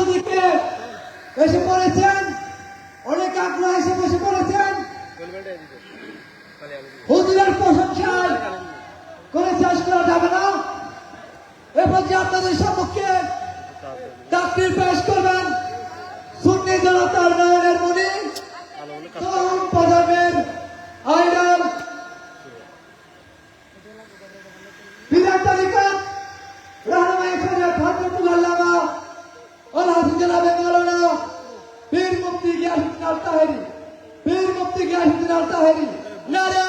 থেকে এসে পড়েছেন? অনেক আগ্রহ এসে বসে পড়েছেন? হুজুরের প্রশংসায় করে শেষ করা যাবে না। এরপর যে আপনাদের সম্মুখে চাকরি পেশ করবেন সুন্নি জনতার নয়নের মনি। তরুণ প্রজন্মের আইডল বিধান তালিকা রাহমাই খাজা খাতুল আল্লামা আল্লাহ জনাবে মাওলানা পীর মুফতি গিয়াসউদ্দিন আল তাহেরি পীর মুফতি নারে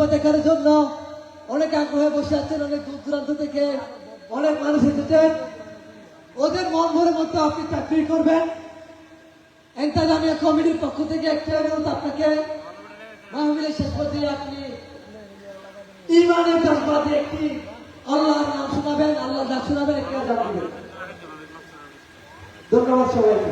ইমানের দেখার জন্য অনেক আগ্রহে বসে আছেন, অনেক দূর দূরান্ত থেকে অনেক মানুষ এসেছেন। ওদের মন ভরে মতো আপনি চাকরি করবেন। এন্তাজামিয়া কমিটির পক্ষ থেকে একটা অনুরোধ আপনাকে। মাহমিলের শেষ পর্যায়ে আপনি ইমানের জজ্বা একটি আল্লাহর নাম শোনাবেন, আল্লাহর ডাক শোনাবেন, একটি আজান দিবেন। ধন্যবাদ সবাইকে।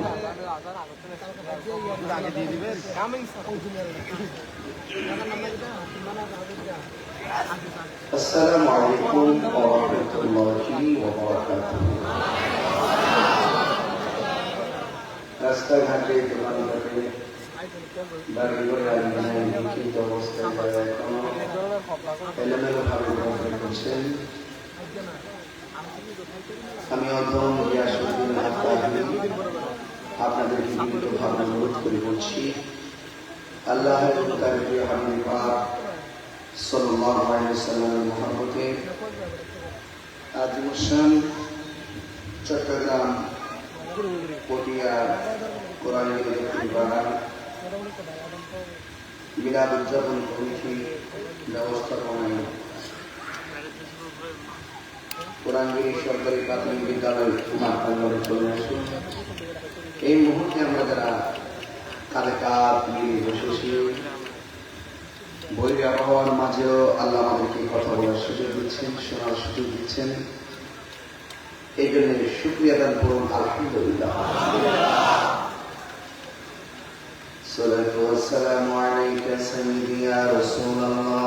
السلام عليكم ورحمة الله وبركاته রাস্তাঘাটে দোকানঘাটে বাড়ি ঘরে আলিমায় লিখিত অবস্থায় যারা এখনো এলোমেলো ভাবে ঘোরাফেরা করছেন আমি অধম ইয়াসুদ্দিন আত্মাহি আপনাদেরকে বিনীতভাবে অনুরোধ করে বলছি আল্লাহ তার প্রিয় হাবিব পাক সাল্লাল্লাহু আলাইহি ওয়াসাল্লামের মহব্বতে আজ মুসান চট্টগ্রাম পটিয়া কোরআন মিলাদ উদযাপন কমিটি ব্যবস্থাপনায় কোরআনগিরি সরকারি প্রাথমিক বিদ্যালয় আসুন এই মুহূর্তে আমরা যারা কালকাপীর বসেছি বই আবহাওয়ার মাঝেও আল্লাহ আমাদেরকে কথা বলার সুযোগ দিচ্ছেন, শোনার সুযোগ দিচ্ছেন। এই জন্য সুক্রিয়া দান করুন, আলহামদুলিল্লাহ। সালাম আলাইকা সাইয়্যিদিয়া রাসূলুল্লাহ।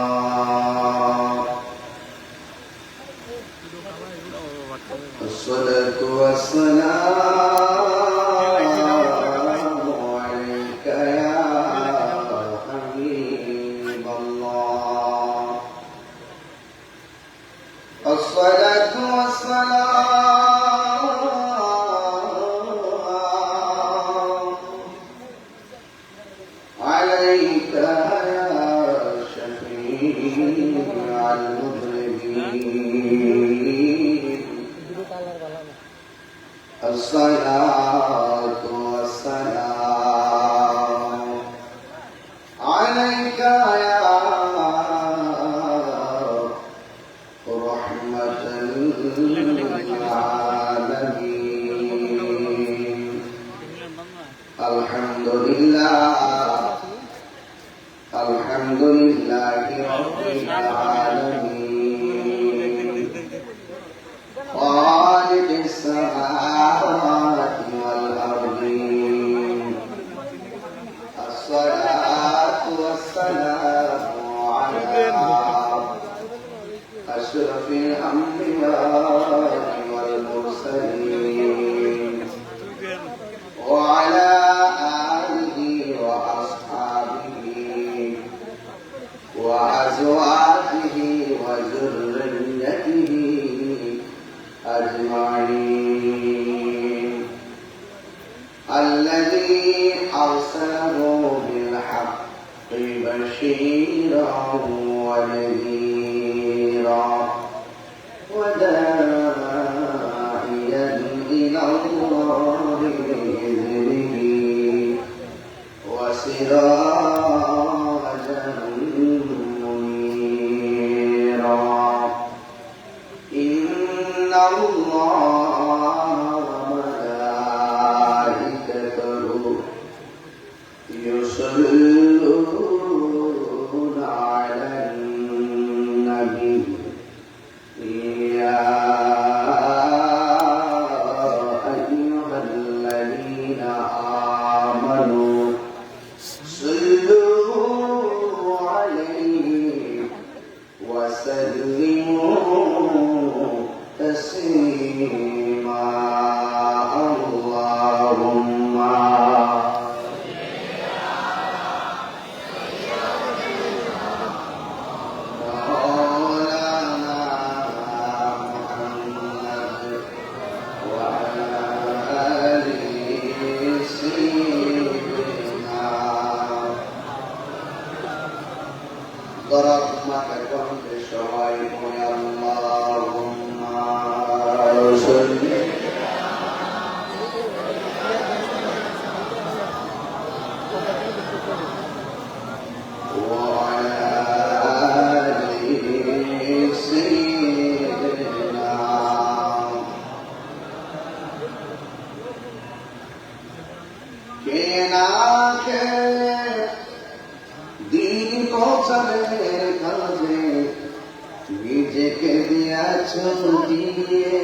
নিজেকে দিয়াছ দিয়ে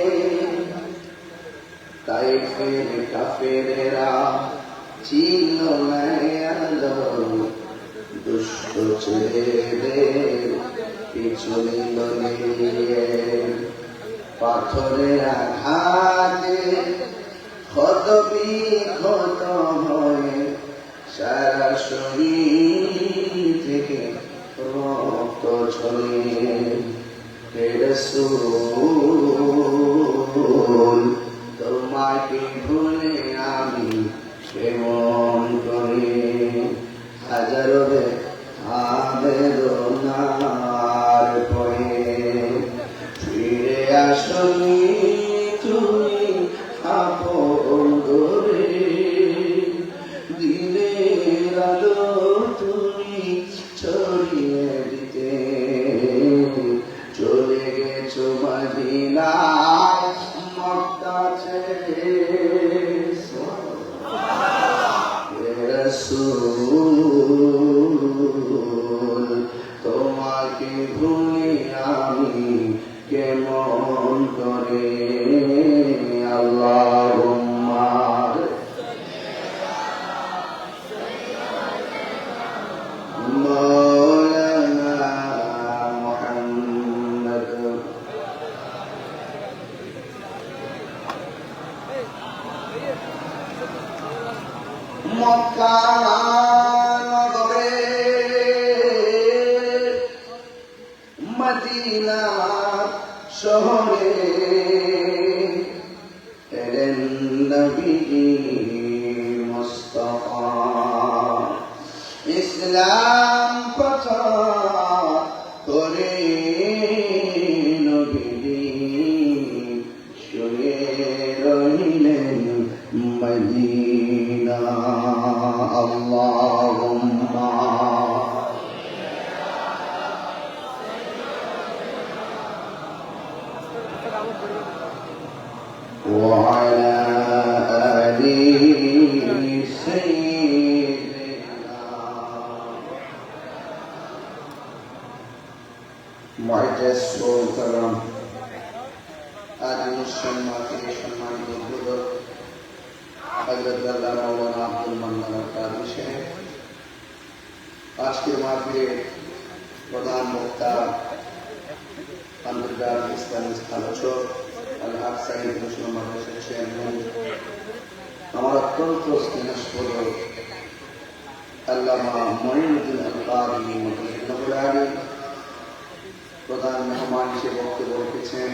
তাই ফের কাফেরেরা ছিল দুষ্ট ছেলেদের পিছনে নিয়ে পাথরের আঘাতে ক্ষত বিক্ষত হয়ে সারা শরীর থেকে রক্ত ছড়িয়ে রসুল তোমাকে ভুলে আমি কেমন করে? হাজারো আল্লাহুম্মা وعلى آل سيدنا معجز محترم আদিম সম্মানকে সম্মানিত উদ্বোধক হজরত আল্লাহ মৌলানা আব্দুল মান্নান কাজী সাহেব আজকের মাহফিলে প্রধান বক্তা আন্তর্জাতিক ইসলামী আলোচক আল্লাহ সাইদ মুসলিম মাদ্রাসার চেয়ারম্যান আমার অত্যন্ত স্নেহস্পদ আল্লামা মঈনুদ্দিন আলকারি মতুল্লাহুল আলী প্রধান মেহমান হিসেবে বক্তব্য রেখেছেন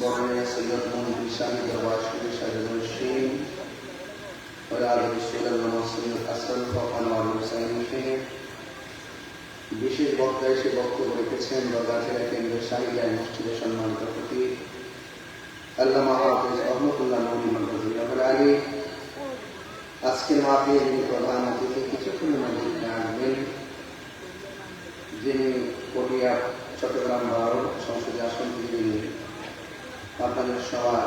বরণীয় সৈয়দ মোহাম্মদ ইসামি দরবার শরীফ সাহেবুল ওলাদ রসুল আল্লাহ সৈয়দ আসল আনোয়ার হুসাইন সাহেব বিশেষ বক্তা এসে বক্তব্য রেখেছেন বগাছিলা কেন্দ্রের শাহিদায় মসজিদের সম্মানিত প্রতি আল্লামা হাফিজ রহমতুল্লাহ নবী মন্দির আলী আজকে মাহফিল যিনি প্রধান অতিথি কিছুক্ষণের মধ্যে আসবেন যিনি পটিয়া চট্টগ্রাম বারো সংসদে আসন থেকে আপনাদের সবার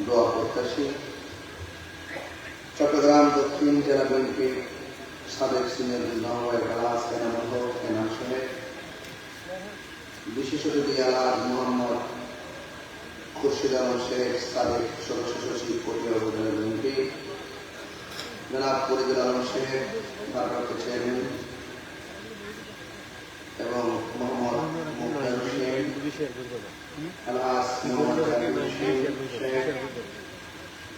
দোয়া প্রত্যাশী চট্টগ্রাম, দক্ষিণ জেলা বিএনপির সাবেক সিনিয়র নওয়াই কালাস কেনামহ কেনাম সাহেব বিশেষ অতিথি আলাদ মোহাম্মদ খুরশিদ আলম শেখ, সাবেক সদস্য সচিব পটিয়া উপজেলা বিএনপি জনাব ফরিদুল আলম শেখ, ভারপ্রাপ্ত চেয়ারম্যান এবং মোহাম্মদ মুক্তার হোসেন, আলহাস মোহাম্মদ শেখ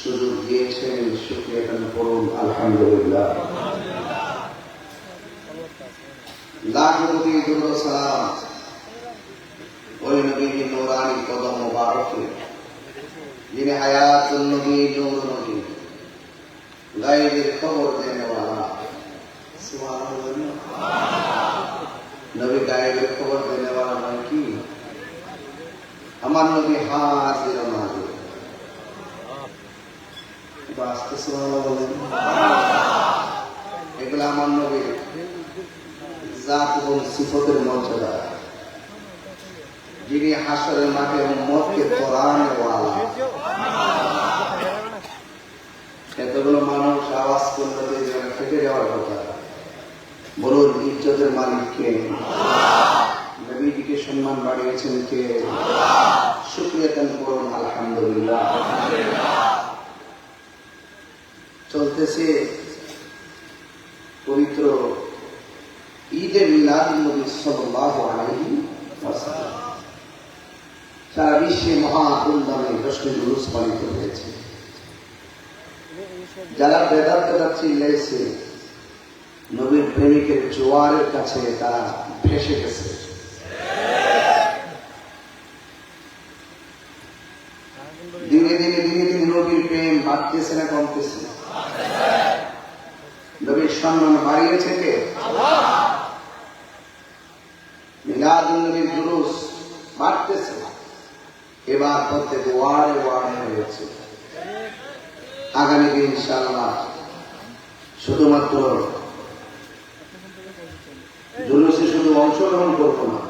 সুযোগ দিয়েছেন সুক্রিয়া করুন, আলহামদুলিল্লাহ। লাখ দুর্গ সালাম, ওই কদম যিনি হায়াত গাইবের খবর নবী গাইবের খবর দেনে ওয়ালা মানে কি? আমার নদী হাজির বাস্তে সুবহানাল্লাহ বলেন। এগুলো আমার নবীর জাত এবং সিফতের মর্যাদা। যিনি হাসরের মাঠে তোরানে ওয়ালা। এতগুলো মানুষ আওয়াজ করলে ফেটে যাওয়ার কথা। বলুন, ইজ্জতের মালিককে নবীজিকে সম্মান বাড়িয়েছেন কে? শুক্রিয়া করুন আলহামদুলিল্লাহ। চলতেছে পবিত্র ঈদে মিলাদ নবী সাল্লাল্লাহু আলাইহি সারা বিশ্বে মহা ধুমধামে জশ্ন জুলুস পালিত হয়েছে। যারা বেদাত বেদাত চিল্লাইছে নবীর প্রেমিকের জোয়ারের কাছে তারা ভেসে গেছে। দিনে দিনে দিনে দিনে নবীর প্রেম বাড়তেছে না কমতেছে নবীর সম্মান বাড়িয়েছে কে? জুলুস বাড়তেছে। এবার প্রত্যেক ওয়ার্ডে হয়েছে। আগামী দিন ইনশাআল্লাহ শুধুমাত্র জুলুসে শুধু অংশগ্রহণ করব না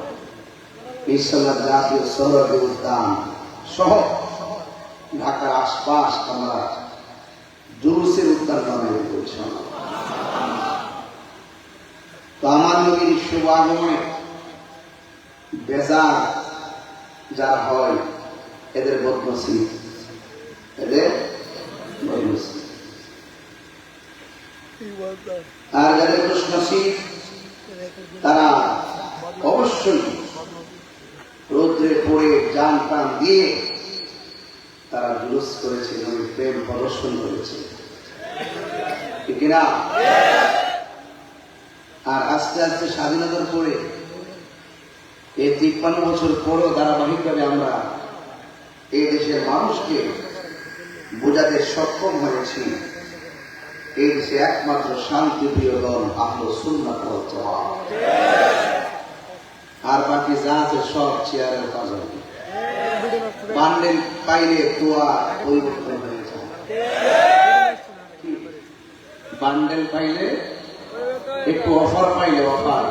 ইনশাল্লাহ জাতীয় শহরে উদ্যান সহ ঢাকার আশপাশ আমরা জুলুসের উদ্যান বানাই ইনশাআল্লাহ তো আমার নবীর শুভ বেজার যারা হয়, এদের বদনসিব। এদের বদনসিব। আর যাদের নসিব তারা অবশ্যই রৌদ্রে পড়ে যান প্রাণ দিয়ে তারা জুলুস করেছে প্রেম প্রদর্শন করেছে। ঠিক কিনা? আর আস্তে আস্তে স্বাধীনতার পরে এই তিপ্পান্ন বছর পরও ধারাবাহিকভাবে আমরা এই দেশের মানুষকে বোঝাতে সক্ষম হয়েছি। এই দেশে একমাত্র শান্তিপ্রিয় দল আহল সুন্নাত। আর বাকি যা আছে সব চেয়ারের কাজ বান্ডেল পাইলে তোয়া পরিবর্তন হয়ে যায়। বান্ডেল পাইলে একটু অফার পাইলে, অফার।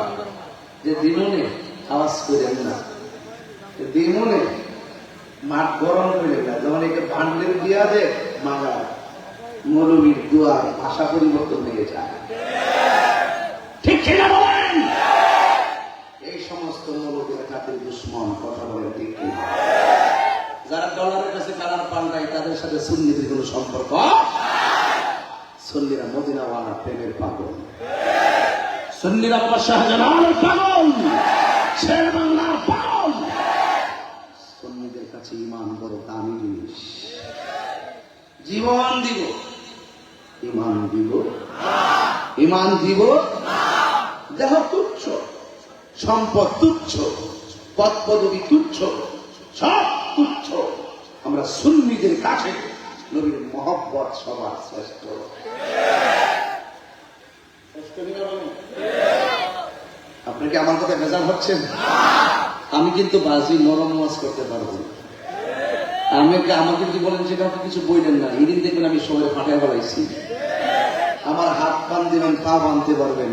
যে দিনুনে আওয়াজ করেন না। দিনুনে মাঠ গরম করে না, যখন একে বান্ডেল দিয়া দে মাগা মৌলবীর দুয়ার ভাষা পরিবর্তন হয়ে যায়। ঠিক কিনা বলেন? এই সমস্ত মৌলবীরা জাতির দুশ্মন, কথা বলেন ঠিক যারা ডলারের কাছে কালার পাল্টায়, তাদের সাথে সুন্নিদের কোনো সম্পর্ক সুন্নিরা মদিনাওয়ালা প্রেমের পাগল। সুন্নিরা বাবা শাহজালালের পাগল। শের বাংলার পাগল। সুন্নিদের কাছে ইমান বড় দামি জিনিস। জীবন দিব। ইমান দিব। ইমান দিব। দেহ তুচ্ছ। সম্পদ তুচ্ছ। পদ পদবি তুচ্ছ। সব তুচ্ছ। আমরা সুন্নিদের কাছে নবীর মহব্বত সবার শ্রেষ্ঠ। কিনা বলেন? কি আমার কথা বেজার হচ্ছেন আমি কিন্তু বাজি নরম ওয়াজ করতে পারব আমি আমাকে যদি বলেন যে কাউকে কিছু বইলেন না, এদিন দেখবেন আমি সবাই ফাটায় বলাইছি আমার হাত পান দিবেন, পা বানতে পারবেন।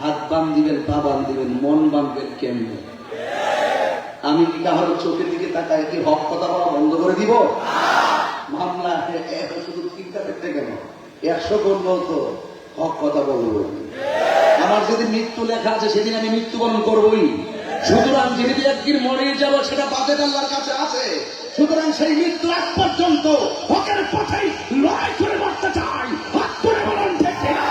হাত বান দিবেন, পা বান দিবেন, মন বানবেন কেমনে? আমি কি কারোর চোখের দিকে তাকায় কি হক কথা বলা বন্ধ করে দিব? মামলা এ- এত শুধু চিন্তা করতে কেন? একশো করলেও তো হক কথা বলব। আমার যদি মৃত্যু লেখা আছে, সেদিন আমি মৃত্যুবরণ করবই। সুতরাং যেদিন একদিন মরে যাব সেটা বাজেট আল্লাহর কাছে আছে। সুতরাং সেই মৃত্যু এক পর্যন্ত হকের পথেই লড়াই করে মরতে চাই হক করে বলুন ঠিক কিনা?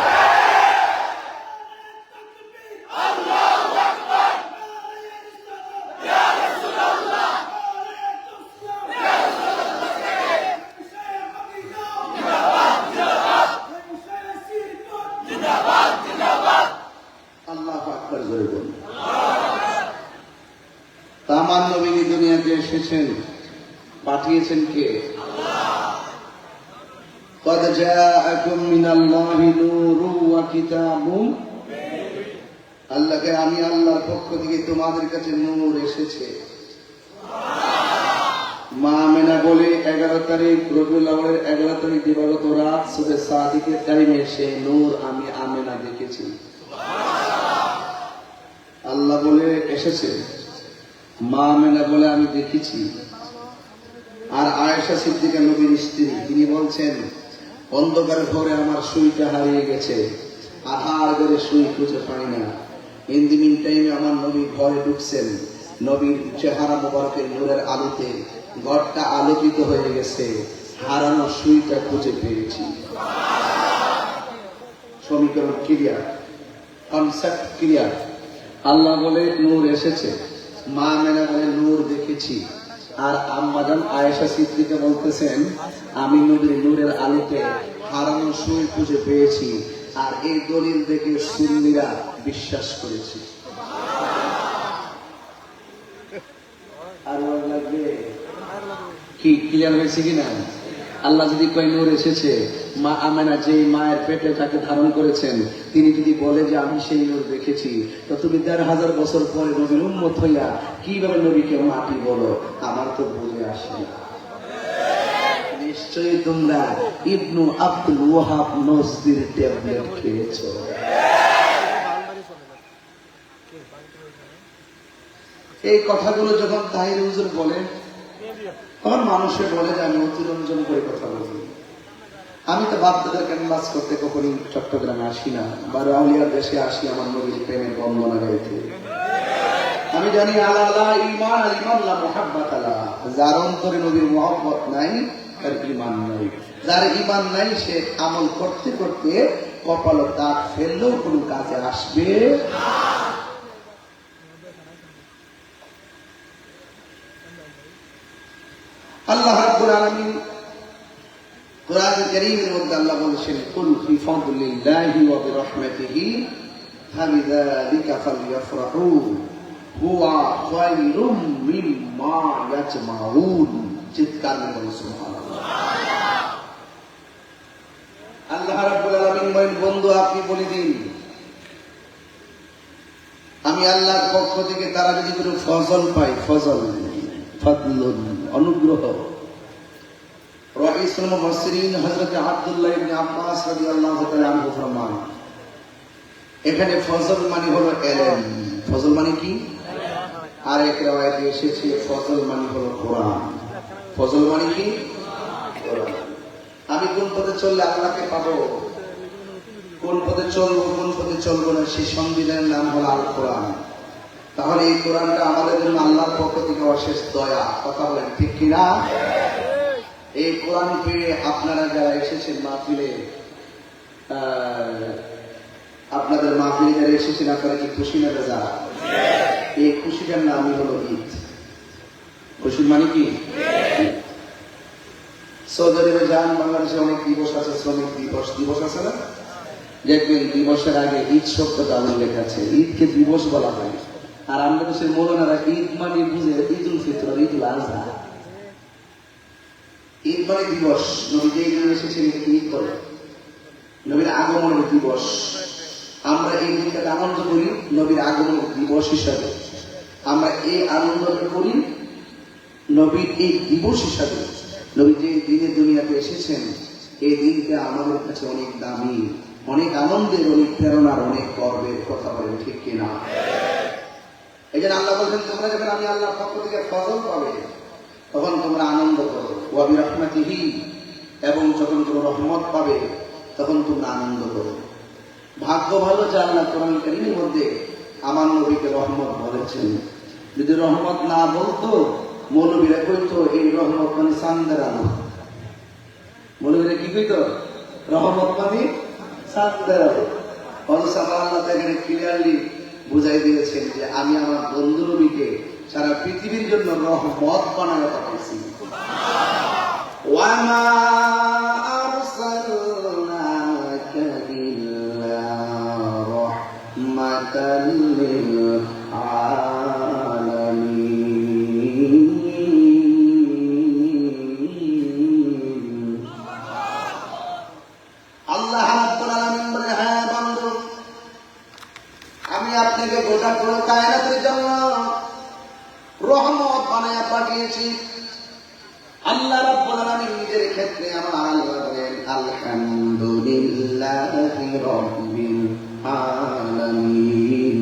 আল্লাহ আকবর জোরে বলুন তামান নবী এই দুনিয়াতে এসেছেন পাঠিয়েছেন কে জাআকুম মিনাল্লাহি নূরু ওয়া কিতাবুম আল্লাহকে আমি আল্লাহর পক্ষ থেকে তোমাদের কাছে নূর এসেছে। মা মেনা বলে, এগারো তারিখ রবি আওয়ালের এগারো তারিখ দিবাগত রাত সুবে সাদিকের টাইমে সে নূর আমি আমেনা দেখেছি। আল্লাহ বলে, এসেছে। মা মেনা বলে, আমি দেখেছি। আর আয়েশা সিদ্দিকা নবীর স্ত্রী, তিনি বলছেন অন্ধকার ঘরে আমার সুইটা হারিয়ে গেছে। আহার করে সুই খুঁজে পাই না। ইন দি মিন টাইমে আমার নবী ঘরে ঢুকছেন নবীর চেহারা মোবারকের নূরের আলোতে ঘরটা আলোকিত হয়ে গেছে। হারানো সুইটা খুঁজে পেয়েছি। সমীকরণ ক্লিয়ার কনসেপ্ট ক্লিয়ার আল্লাহ বলে, নূর এসেছে। মা মেনা বলে, নূর দেখেছি। আর আম্মাজান আয়েশা সিদ্দিকে বলতেছেন, আমি নদীর নূরের আলোতে হারানো সুর খুঁজে পেয়েছি আর এই দলিল দেখে সুন্নিরা বিশ্বাস করেছি। আর লাগবে? কি ক্লিয়ার হয়েছে কিনা? আল্লাহ যদি কয়, নূর এসেছে। মা আমেনা যে মায়ের পেটে তাকে ধারণ করেছেন, তিনি যদি বলে যে, আমি সেই নূর দেখেছি। তো তুমি দেড় হাজার বছর পরে নবীর উন্মত হইয়া কীভাবে নবীকে মাটি বলো, আমার তো বুঝে আসে নিশ্চয়ই তোমরা ইবনু আব্দুল ওয়াহাব নজদির ট্যাবলেট খেয়েছো। এই কথাগুলো যখন তাহির হুজুর বলেন তখন মানুষে বলে যে, আমি অতিরঞ্জন করে কথা বলি। আমি তো বাপদাদের ক্যানভাস করতে কখনই চট্টগ্রামে আসি না, বা রাউলিয়ার দেশে আসি আমার নবীর প্রেমের বন্দনা গাইতে। আমি জানি, আলা আলা ইমান আল ইমান, লা মুহাব্বাত আলা। যার অন্তরে নবীর মহব্বত নাই, তার ইমান নাই। যার ইমান নাই, সে আমল করতে করতে কপাল দাগ ফেললেও কোনো কাজে আসবে আল্লাহ রাব্বুল আলামিন কোরআন কারীমের মধ্যে আল্লাহ বলেছেন, কুল ফি ফাদলিল্লাহি ওয়া ফাবিযালিকা হুয়া খায়রুম মিম্মা ইয়াজমাউন। চিৎকার করে সুবহানাল্লাহ। আল্লাহ রাব্বুল আলামিন বন্ধু, আপনি বলে দিন, আমি আল্লাহর পক্ষ থেকে তারা যদি কোনো ফজল পাই ফজল ফজলুন, অনুগ্রহ। আমি কোন পথে চললে আল্লাহকে পাবো? কোন পথে চলবো, কোন পথে চলবো না, সেই সংবিধানের নাম হলো আল কোরআন তাহলে এই কোরআনটা আমাদের জন্য আল্লাহর পক্ষ থেকে অশেষ দয়া। কথা বলেন, ঠিক কিনা? এই কোরআন পেয়ে আপনারা যারা এসেছেন মাহফিলে আপনাদের মাহফিলে যারা এসেছেন আপনারা কি খুশি না বেজা এই খুশিটার নামই হলো ঈদ। খুশির মানে কি? সৌদি আরবে যান বাংলাদেশে অনেক দিবস আছে শ্রমিক দিবস। দিবস আছে না? দেখবেন দিবসের আগে ঈদ শব্দটা উল্লেখ আছে। ঈদকে দিবস বলা হয়। আর আমরা দেশের মৌলানারা ঈদ মানে বুঝে ঈদ উল ফিতর ঈদ উল আজহা ঈদ দিবস নবী যে ঈদ এসেছেন ঈদ করে নবীর আগমনের দিবস। আমরা এই দিনটাকে আনন্দ করি, নবীর আগমন দিবস হিসাবে। আমরা এই আনন্দটা করি, নবীর এই দিবস হিসাবে। নবী যে দিনে দুনিয়াতে এসেছেন, এই দিনটা আমাদের কাছে অনেক দামি, অনেক আনন্দের, অনেক প্রেরণার, অনেক গর্বের কথা বলেন, ঠিক কিনা? এই জন্য আল্লাহ বলছেন, তোমরা যখন আমি আল্লাহর পক্ষ থেকে ফজল পাবে তখন তোমরা আনন্দ করো। ওয়াবি রহমাতিহি এবং যখন তোমরা রহমত পাবে, তখন তোমরা আনন্দ করো। ভাগ্য ভালো যে আল্লাহ কোরআন কারিমের মধ্যে আমার নবীকে রহমত বলেছেন। যদি রহমত না বলতো, মৌলবীরা কইতো, এই রহমত মানে চান্দের আলো। মৌলবীরা কি কইতো? রহমত মানে চান্দের আলো। অথচ আল্লাহ তাকে ক্লিয়ারলি বুঝাই দিয়েছেন যে, আমি আমার বন্ধু নবীকে সারা পৃথিবীর জন্য রহমত বানায় পাঠাইছি। হ্যাঁ আমি আপনাকে গোটা পুরো কায়নাতের জন্য রহমত বানায়া পাঠিয়েছি। আল্লাহ রাব্বুল নিজের ক্ষেত্রে আমার আল্লাহ বলেন, আলহামদুলিল্লাহি রাব্বিল আলামিন।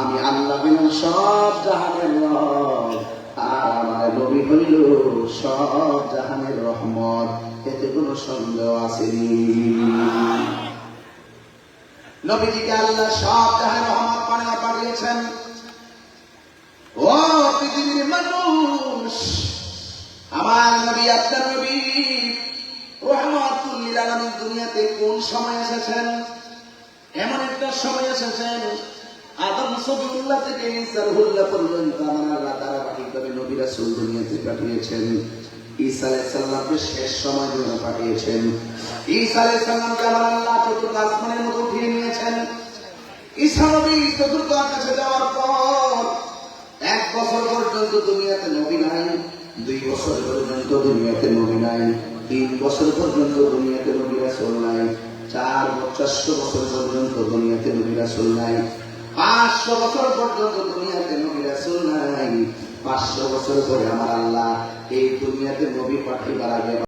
আমি আল্লাহ হইলাম সব জাহানের রব, আর আমার নবী হইল সব জাহানের রহমত। এতে কোনো সন্দেহ আসেনি। নবীজিকে আল্লাহ সব জাহানের রহমত বানিয়ে পাঠিয়েছেন। ও পৃথিবীর মানুষ। আমার নবী, আপনার নবী, রহমাতুল্লিল আলামিন দুনিয়াতে কোন সময় এসেছেন? এমন একটা সময় এসেছেন, আদম সবিউল্লাহ থেকে ঈসা রুহুল্লাহ পর্যন্ত আমার ধারাবাহিকভাবে নবী রাসূল দুনিয়াতে পাঠিয়েছেন। ঈসা আলাইহিস সালামকে শেষ সময় জন্য পাঠিয়েছেন। ঈসা আলাইহিস সালামকে আমার আল্লাহ চতুর্থ আসমানের মতো উঠিয়ে নিয়েছেন। ঈসা নবী চতুর্থ আকাশে যাওয়ার পর এক বছর পর্যন্ত দুনিয়াতে নবী নাই, দুই বছর পর্যন্ত দুনিয়াতে নবী নাই, তিন বছর পর্যন্ত দুনিয়াতে নবী রাসূল নাই, চার চারশো বছর পর্যন্ত দুনিয়াতে নবী রাসূল নাই, পাঁচশো বছর পর্যন্ত দুনিয়াতে নবী রাসূল নাই, পাঁচশো বছর পরে আমার আল্লাহ এই দুনিয়াতে নবী পাঠিয়ে আগে